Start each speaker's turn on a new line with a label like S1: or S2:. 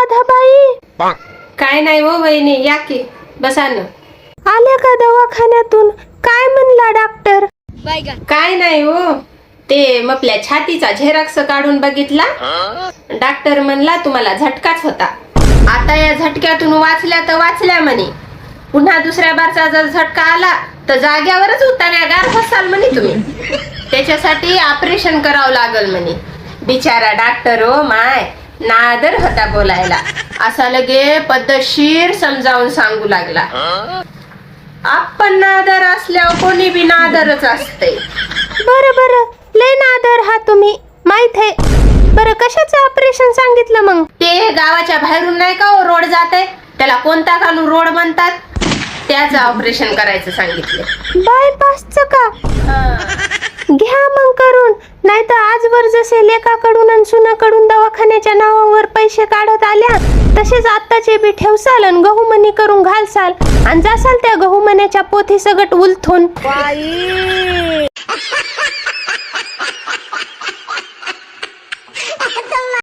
S1: राधाबाई?
S2: काय नाही हो वहिनी या की बसा ना.
S1: आल्या का दवाखान्यातून? काय म्हणला डॉक्टर?
S2: काय नाही हो ते मपल्या छातीचा झेरॉक्स काढून बघितला. डॉक्टर म्हणला तुम्हाला झटकाच होता. आता या झटक्यातून वाचल्या तर वाचल्या म्हणे. पुन्हा दुसऱ्या बारचा जर झटका आला तर जाग्यावरच उतार्या गार बसाल म्हणे तुम्ही. त्याच्यासाठी ऑपरेशन करावं लागल म्हणे. बिचारा डॉक्टर हो माय. नादर होता बोलायला. असा लगे पद्धतशीर समजावून सांगू लागला. आपण नादर असल्यावर कोणी बी नादरच असते.
S1: बरं बरं. लय नादर हा तुम्ही. माहीत आहे. बरं कशाचं ऑपरेशन सांगितलं मग?
S2: ते गावाच्या बाहेरून नाही का हो रोड जात आहे त्याला कोणता घालून रोड म्हणतात? त्याचं ऑपरेशन करायचं सांगितलं.
S1: बायपासचं का? मग करून नाही तर आजवर जसे लेखाकडून आणि सुनाकडून दवाखान्याच्या नावावर पैसे काढत आल्या तसेच आत्ताचे बी ठेवसाल आणि गहूमणी करून घालसाल. आणि जासाल त्या गहूमण्याच्या पोथी सगट उलथून.